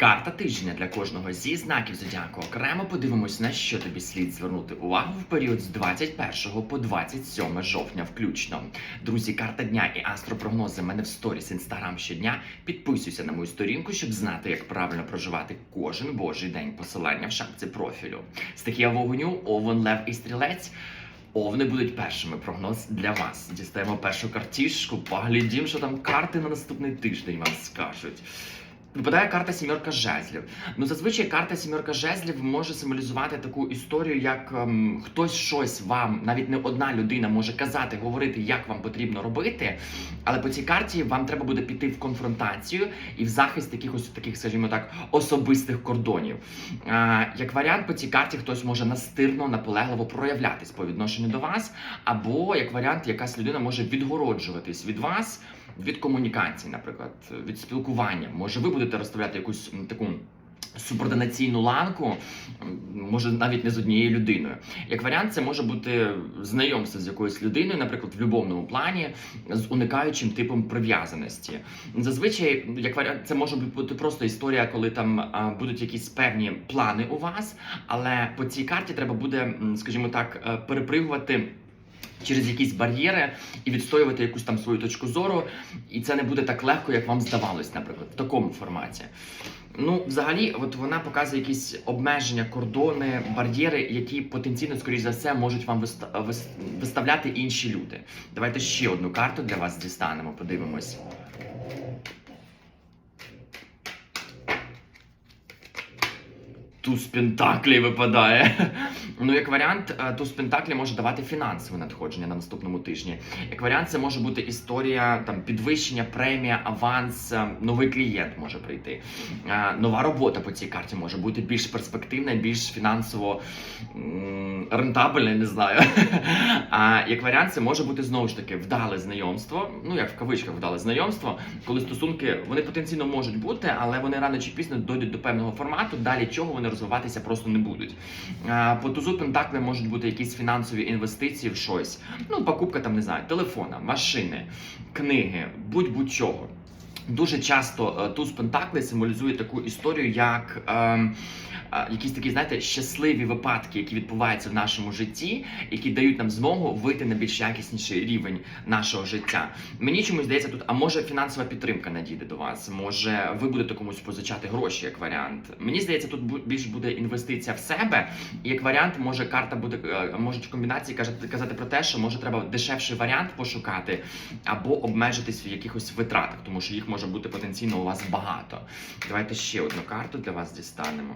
Карта тижня для кожного зі знаків зодіаку. Окремо подивимось, на що тобі слід звернути увагу в період з 21 по 27 жовтня, включно. Друзі, карта дня і астропрогнози в мене в сторіс інстаграм щодня. Підписуйся на мою сторінку, щоб знати, як правильно проживати кожен божий день. Посилання в шапці профілю. Стихія вогню, овен, лев і стрілець. Овни будуть першими. Прогноз для вас. Дістаємо першу картішку, поглядім, що там карти на наступний тиждень вам скажуть. Випадає карта сімерка жезлів. Ну, зазвичай карта сімерка жезлів може символізувати таку історію, як ем, хтось щось вам, навіть не одна людина може казати, говорити, як вам потрібно робити. Але по цій карті вам треба буде піти в конфронтацію і в захист якихось таких, скажімо так, особистих кордонів. А, як варіант, по цій карті хтось може настирно, наполегливо проявлятись по відношенню до вас, або як варіант, якась людина може відгороджуватись від вас від комунікації, наприклад, від спілкування. Може, ви будете розставляти якусь таку. Субординаційну ланку, може навіть не з однією людиною. Як варіант, це може бути знайомство з якоюсь людиною, наприклад, в любовному плані, з уникаючим типом прив'язаності. Зазвичай, як варіант, це може бути просто історія, коли там будуть якісь певні плани у вас, але по цій карті треба буде, скажімо так, е, перепригувати через якісь бар'єри і відстоювати якусь там свою точку зору, і це не буде так легко, як вам здавалось, наприклад, в такому форматі. Ну, взагалі, от вона показує якісь обмеження, кордони, бар'єри, які потенційно, скоріш за все, можуть вам виста- виставляти інші люди. Давайте ще одну карту для вас дістанемо, подивимось. Туз Пентаклі випадає. Ну, як варіант, е, туз Пентаклі може давати фінансове надходження на наступному тижні. Як варіант, це може бути історія там підвищення, премія, аванс, е, новий клієнт може прийти. Е, Нова робота по цій карті може бути більш перспективна, більш фінансово рентабельна, не знаю. А як варіант, це може бути знову ж таки вдале знайомство. Ну як в кавичках вдале знайомство, коли стосунки вони потенційно можуть бути, але вони рано чи пізно дойдуть до певного формату, далі чого вони розвиватися просто не будуть. По тузу Пентакли можуть бути якісь фінансові інвестиції в щось. Ну, покупка там не знаю, телефона, машини, книги, будь-будь-чого. Дуже часто е, туз Пентакли символізує таку історію, як е, якісь такі, знаєте, щасливі випадки, які відбуваються в нашому житті, які дають нам змогу вийти на більш якісніший рівень нашого життя. Мені чомусь здається тут, а може фінансова підтримка надійде до вас, може ви будете комусь позичати гроші як варіант. Мені здається, тут більш буде інвестиція в себе, і як варіант, може карта буде е, можуть в комбінації казати про те, що може треба дешевший варіант пошукати або обмежитись в якихось витратах, тому що їх може бути потенційно у вас багато. Давайте ще одну карту для вас дістанемо.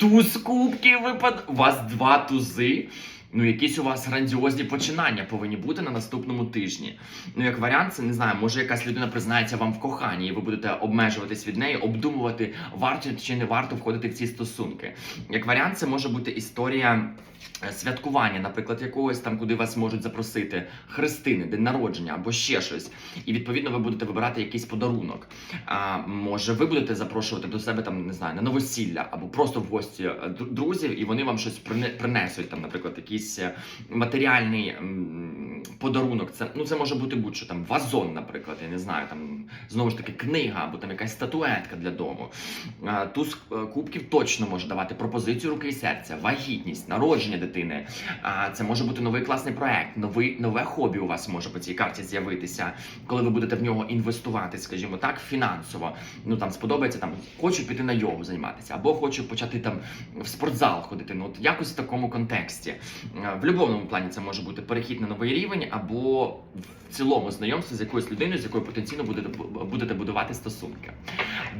Туз кубків випад. У вас два тузи. Ну, якісь у вас грандіозні починання повинні бути на наступному тижні. Ну, як варіант, це не знаю, може якась людина признається вам в коханні, і ви будете обмежуватись від неї, обдумувати, варто чи не варто входити в ці стосунки. Як варіант, це може бути історія е, святкування, наприклад, якогось там, куди вас можуть запросити хрестини, день народження або ще щось. І відповідно ви будете вибирати якийсь подарунок. А, може, ви будете запрошувати до себе там, не знаю, на новосілля або просто в гості е, друзів, і вони вам щось принесуть, там, наприклад, якийсь е, матеріальний подарунок. Це ну це може бути будь-що там вазон, наприклад, я не знаю, там знову ж таки книга або там якась статуетка для дому. Туз е, кубків точно може давати пропозицію руки і серця, вагітність, народження дитини. А, Це може бути новий класний проект, новий нове хобі у вас може по цій карті з'явитися, коли ви будете в нього інвестувати, скажімо так, фінансово. Ну там сподобається там, хочу піти на йогу займатися, або хочу почати там в спортзал ходити. Ну от якось в такому контексті. Е, В любовному плані це може бути перехід на новий рівень, або в цілому знайомство з якоюсь людиною, з якою потенційно будете будете будувати стосунки.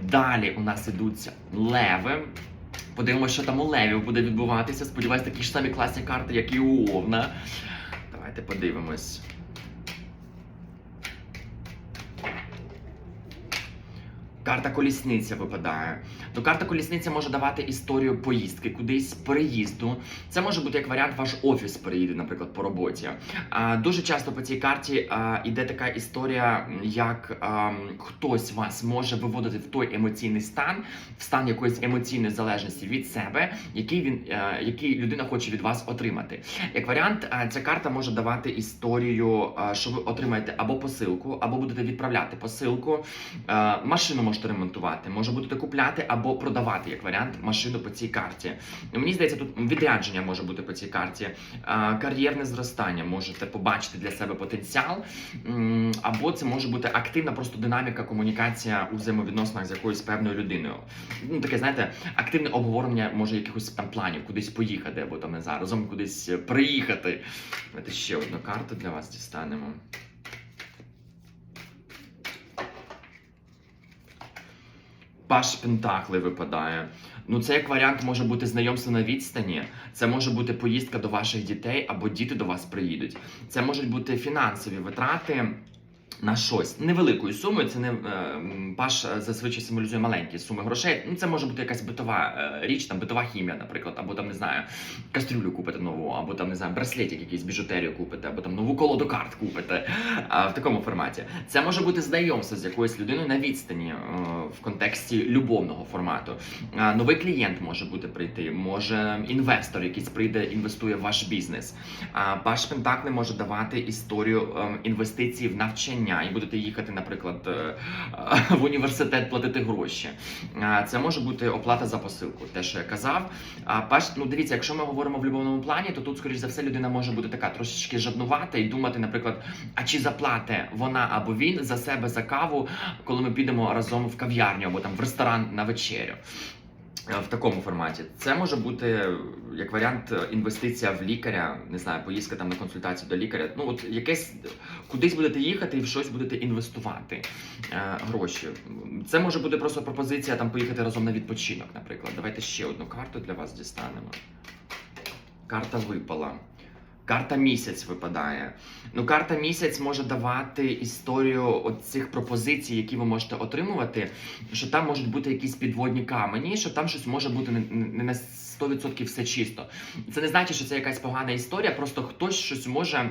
Далі у нас ідуть леви. Подивимося, що там у левів буде відбуватися. Сподіваюсь, такі ж самі класні карти, як і у Овна. Давайте подивимось. Карта колісниця випадає. То карта колісниця може давати історію поїздки, кудись переїзду. Це може бути як варіант, ваш офіс переїде, наприклад, по роботі. Дуже часто по цій карті а, іде така історія, як хтось вас може виводити в той емоційний стан, в стан якоїсь емоційної залежності від себе, який він, е, який людина хоче від вас отримати. Як варіант, ця карта може давати історію, що ви отримаєте або посилку, або будете відправляти посилку. Машину можете ремонтувати, може будете купляти або продавати як варіант машину по цій карті. Мені здається, тут відрядження може бути по цій карті, кар'єрне зростання можете побачити для себе потенціал, або це може бути активна просто динаміка, комунікація у взаємовідносинах з якоюсь певною людиною. Ну таке, знаєте, активне обговорення може якихось там планів, кудись поїхати, або там не знаю, разом кудись е, приїхати. Давайте ще одну карту для вас дістанемо. Паш Пентакли випадає. Ну, це як варіант може бути знайомство на відстані. Це може бути поїздка до ваших дітей або діти до вас приїдуть. Це можуть бути фінансові витрати. На щось невеликою сумою, це не е, паш е, зазвичай символізує маленькі суми грошей. Ну це може бути якась битова е, річ, там битова хімія, наприклад, або там не знаю, кастрюлю купити нову, або там не знаю, браслетик якийсь біжутерію купити, або там нову колоду карт купити а, в такому форматі. Це може бути знайомство з якоюсь людиною на відстані в контексті любовного формату. А, Новий клієнт може бути прийти, може інвестор, якийсь прийде, інвестує в ваш бізнес. А Паш Пентакли може давати історію ем, інвестицій в навчання, і будете їхати, наприклад, е, в університет платити гроші. Це може бути оплата за посилку, те, що я казав. А Паш, ну дивіться, якщо ми говоримо в любовному плані, то тут, скоріш за все, людина може бути така трошечки жаднувата і думати, наприклад, а чи заплате вона або він за себе за каву, коли ми підемо разом в кав'ярню або там в ресторан на вечерю. Е, В такому форматі це може бути як варіант е, інвестиція в лікаря, не знаю, поїздка там на консультацію до лікаря. Ну от якесь кудись будете їхати і в щось будете інвестувати е, гроші. Це може бути просто пропозиція там поїхати разом на відпочинок, наприклад. Давайте ще одну карту для вас дістанемо. Карта випала. Карта місяць випадає. Ну, карта місяць може давати історію цих пропозицій, які ви можете отримувати, що там можуть бути якісь підводні камені, що там щось може бути не на 100% все чисто. Це не значить, що це якась погана історія, просто хтось щось може.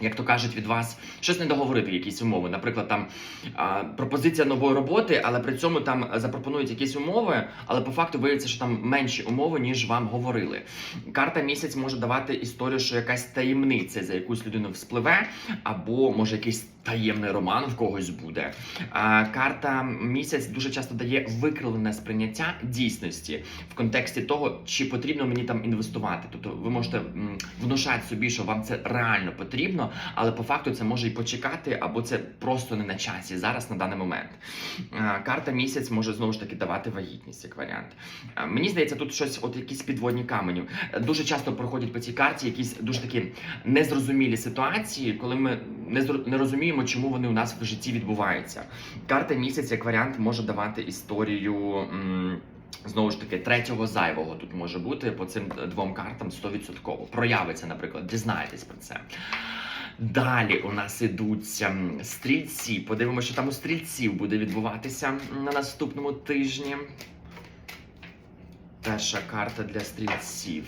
Як то кажуть від вас, щось не договорити, якісь умови. Наприклад, там а, пропозиція нової роботи, але при цьому там запропонують якісь умови, але по факту виявиться, що там менші умови, ніж вам говорили. Карта місяць може давати історію, що якась таємниця за якусь людину вспливе, або може якийсь таємний роман в когось буде. А, карта місяць дуже часто дає викривлене сприйняття дійсності в контексті того, чи потрібно мені там інвестувати. Тобто ви можете внушати собі, що вам це реально потрібно, але по факту це може і почекати, або це просто не на часі зараз на даний момент. Карта місяць може знову ж таки давати вагітність як варіант. Мені здається, тут щось, от якісь підводні камені. Дуже часто проходять по цій карті якісь дуже такі незрозумілі ситуації, коли ми не розуміємо, чому вони у нас в житті відбуваються. Карта місяць як варіант може давати історію. м, Знову ж таки, третього зайвого тут може бути по цим двом картам 100%. Проявиться, наприклад, дізнаєтесь про це. Далі у нас ідуть ем, стрільці. Подивимося, що там у стрільців буде відбуватися на наступному тижні. Перша карта для стрільців.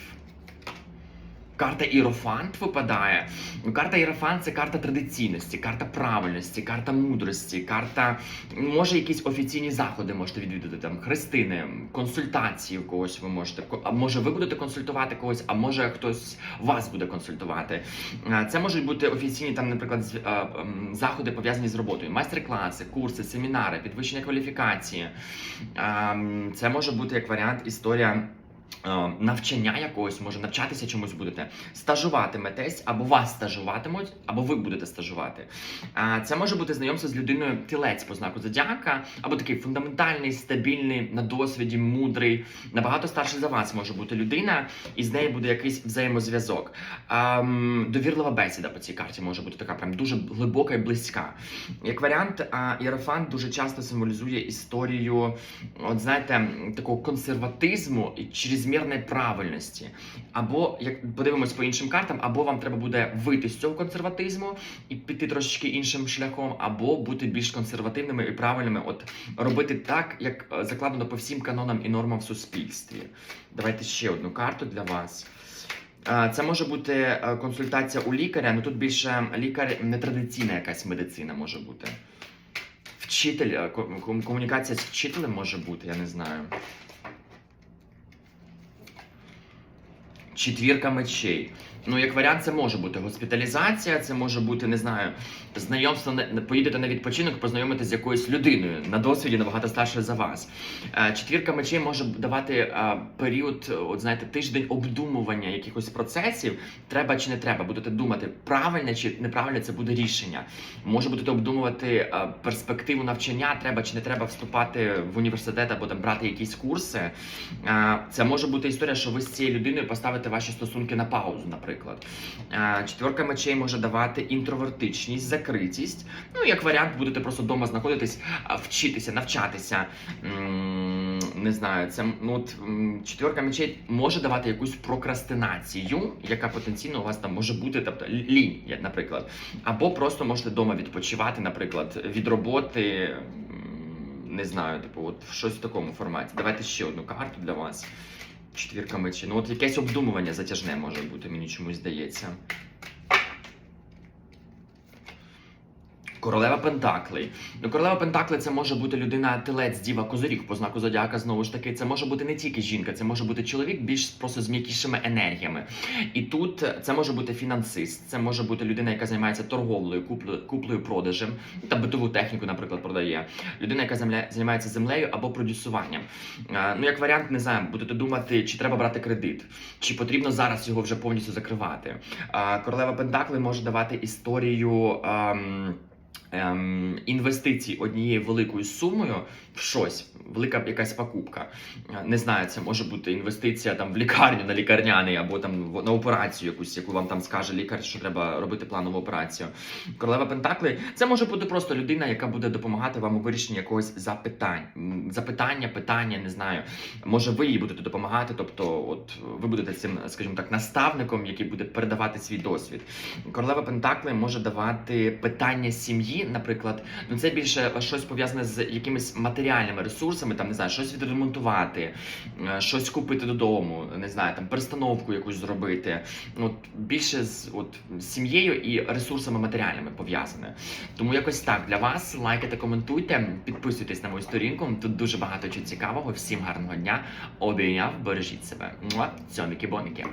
Карта Ірофант випадає. Карта Ірофант це карта традиційності, карта правильності, карта мудрості, карта може якісь офіційні заходи можете відвідати там хрестини, консультації в когось ви можете. А може ви будете консультувати когось, а може хтось вас буде консультувати. Це можуть бути офіційні там, наприклад, заходи пов'язані з роботою, майстер-класи, курси, семінари, підвищення кваліфікації. Це може бути як варіант історія. Е, Навчання якогось може навчатися чомусь будете, стажуватиметесь, або вас стажуватимуть, або ви будете стажувати. А це може бути знайомство з людиною тілець по знаку зодіака, або такий фундаментальний, стабільний, на досвіді, мудрий, набагато старший за вас може бути людина, і з нею буде якийсь взаємозв'язок. Довірлива бесіда по цій карті може бути така прям дуже глибока і близька. Як варіант, а, Єрофант дуже часто символізує історію, от знаєте, такого консерватизму і через чрезмірної правильності. Або як подивимось по іншим картам, або вам треба буде вийти з цього консерватизму і піти трошечки іншим шляхом, або бути більш консервативними і правильними, от робити так, як е, закладено по всім канонам і нормам в суспільстві. Давайте ще одну карту для вас. Е, Це може бути е, консультація у лікаря, ну тут більше лікар нетрадиційна якась медицина може бути. Вчитель, ко- ком- комунікація з вчителем може бути, я не знаю. Четвірка мечей. Ну, як варіант, це може бути госпіталізація, це може бути, не знаю, знайомство на- поїдете на відпочинок, познайомитися з якоюсь людиною на досвіді набагато старшою за вас. Е, Четвірка мечей може давати е, період, от знаєте, тиждень обдумування якихось процесів. Треба чи не треба. Будете думати, правильне чи неправильне це буде рішення. Може будете обдумувати е, перспективу навчання, треба чи не треба вступати в університет або там брати якісь курси. Це може бути історія, що ви з цією людиною поставите ваші стосунки на паузу, наприклад. Е, Четверка мечей може давати інтровертичність, закритість. Ну, як варіант, будете просто вдома знаходитись, вчитися, навчатися. Не знаю, це ну от четверка мечей може давати якусь прокрастинацію, яка потенційно у вас там може бути, тобто лінь, наприклад. Або просто можете вдома відпочивати, наприклад, від роботи. Не знаю, типу, от в щось в такому форматі. Давайте ще одну карту для вас. Четвірка мечі. Ну, от якесь обдумування затяжне може бути, мені чомусь здається. Королева Пентаклей. Ну, королева Пентаклей це може бути людина телець, діва, козиріг по знаку зодіака. Знову ж таки, це може бути не тільки жінка, це може бути чоловік більш просто з м'якішими енергіями. І тут це може бути фінансист, це може бути людина, яка займається торговлею, куплею, продажем, та битову техніку, наприклад, продає. Людина, яка земля, займається землею або продюсуванням. Ну, як варіант, не знаю, будете думати, чи треба брати кредит, чи потрібно зараз його вже повністю закривати. Королева Пентакли може давати історію. Ем, інвестицій однією великою сумою в щось, велика якась покупка. Не знаю, це може бути інвестиція там в лікарню на лікарняний або там на операцію якусь, яку вам там скаже лікар, що треба робити планову операцію. Королева Пентаклей це може бути просто людина, яка буде допомагати вам у вирішенні якогось запитань, запитання, питання, не знаю. Може, ви їй будете допомагати, тобто, от ви будете цим, скажімо так, наставником, який буде передавати свій досвід. Королева Пентакли може давати питання сім'ї, наприклад, ну це більше щось пов'язане з якимись матеріальними ресурсами, там не знаю, щось відремонтувати, е, щось купити додому, не знаю, там перестановку якусь зробити. От більше з от сім'єю і ресурсами матеріальними пов'язане. Тому якось так для вас. Лайкайте, коментуйте, підписуйтесь на мою сторінку. Тут дуже багато чого цікавого. Всім гарного дня. Обійняв, бережіть себе. Цьоміки-боміки.